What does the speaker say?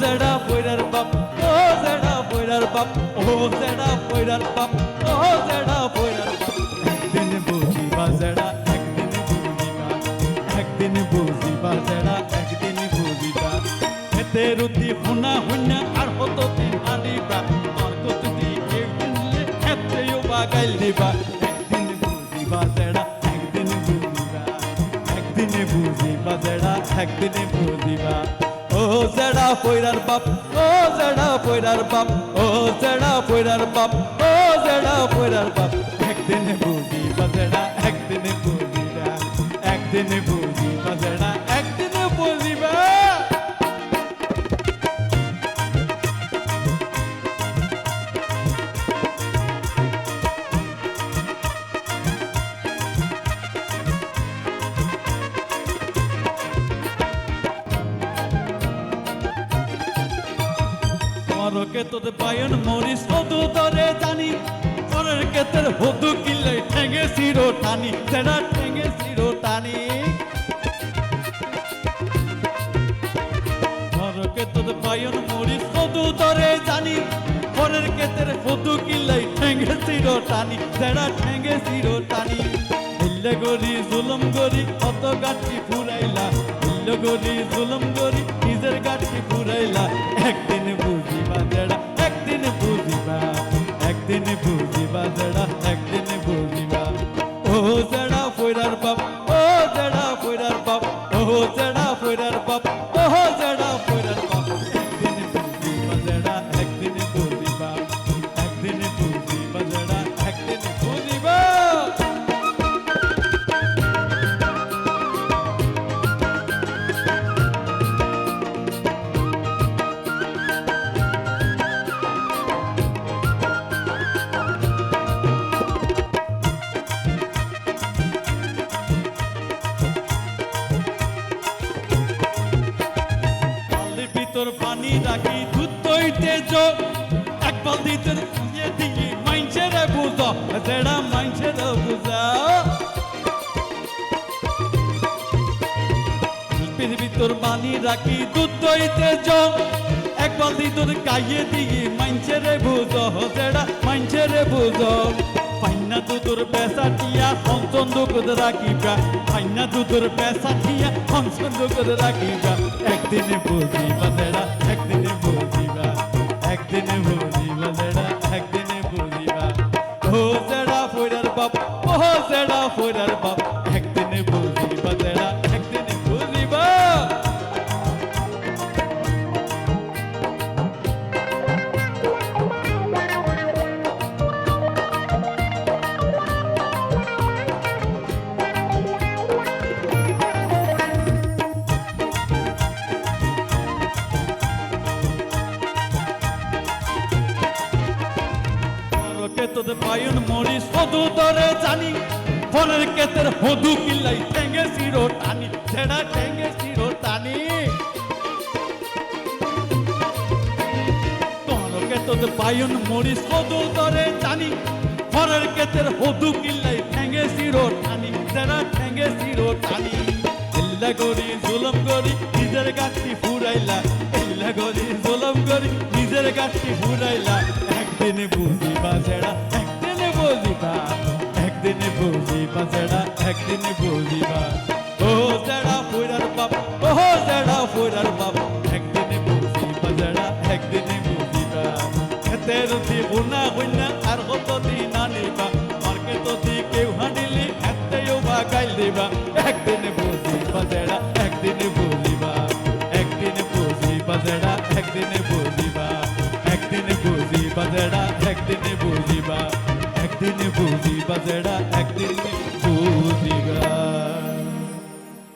জেডা পয়রার বাপ, ও জেডা পয়রার বাপ, ও জেডা পয়রার বাপ, ও জেডা পয়রার বাপ। একদিন বুঝিবা জেডা, একদিন বুঝিবা একদিন বুঝিবা জেডা, একদিন বুঝিবা। এতে রুতি হুনা হুনা আর হতো দিন আনিবা। আর কত দি কেউ কিনলে এতেও বাগাইল দিবা। একদিন বুঝিবা জেডা, একদিন বুঝিবা। একদিনে বুঝিবা জেডা, একদিনে বুঝিবা। ও জেডা পয়রার বাপ, ও জেডা পয়রার বাপ, ও জেডা পয়রার বাপ, ও জেডা পয়রার বাপ। একদিন বুঝি জেডা, একদিন বুঝিবা, একদিন বুঝি জেডা। মরকে তোদের পায়ন মরিস হদু তরে জানি। পরের কেতের হদু কিলে ঠেঙ্গে সিরো টানি সেটা ঠেঙ্গে সিরো টানি। মরকে তোদের পায়ন মরিস হদু তরে জানি। পরের কেতের হদু কিলে ঠেঙ্গে সিরো টানি সেটা ঠেঙ্গে সিরো টানি। হিল্লে গরি জুলুম গরি অত গাঠি ফুরাইলা। হিল্লে গরি জুলুম গরি, নিজের গাঠি ফুরাইলা। একদিন একদিন বুঝিবা রাখি দুধ জো এক বালতিতে দিয়ে দিয়ে মাইনছের বুঝো। যেটা মাইনছের বুঝা। বালতির ভিতর পানি রাখি দুধ জো এক বালতি তোর কাইয়ে দিয়ে মাইনছের বুঝো। যেটা মাইনছের বুঝো। পাইনা দুধুর পেশা টিয়া হংচন্দ করে রাখিবা পাইনা দুধুর পেশা টিয়া হংচন্দ করে রাখিবা একদিনে বুঝিবা দেড়া জেড়া ফয়রার বাপ। একদিনে বুঝিবা দেড়া একদিনে বুঝিবা তোদের পায়ন মরিস হদু ধরে জানি। ফলের কেতের হদু কিল্লাই ঠেঙ্গে সিরো টানি, ছেড়া ঠেঙ্গে সিরো টানি। তোরকে তোদের পায়ন মরিস হদু ধরে জানি ফলের কেতের হদু কিল্লাই ঠেঙ্গে সিরো টানি, ছেড়া ঠেঙ্গে সিরো টানি। ইল্লা গরি জুলম গরি, নিজের গাছটি ফুরাইলা। ইল্লা গরি জুলম গরি, নিজের গাছটি ফুরাইলা। একদিনে বুঝিবা জেড়া একদিনে বুঝিবা ও জেড়া ফুরার বাপ, ও জেড়া ফুরার বাপ, একদিনে বুঝিবা জেড়া, একদিনে বুঝিবা খেতের দি বুনা হইনা আর কত দিন আনিবা। মার্কেট দি কেউ হাঁডিলি এতেও বা গাইল দিবা। একদিনে বুঝিবা জেড়া, একদিনে বুঝিবা একদিনে বুঝিবা জেড়া, একদিনে বুঝিবা একদিনে বুঝিবা জেড়া, একদিনে বুঝিবা একদিনে বুঝিবা জেড়া, একদিনে Diga.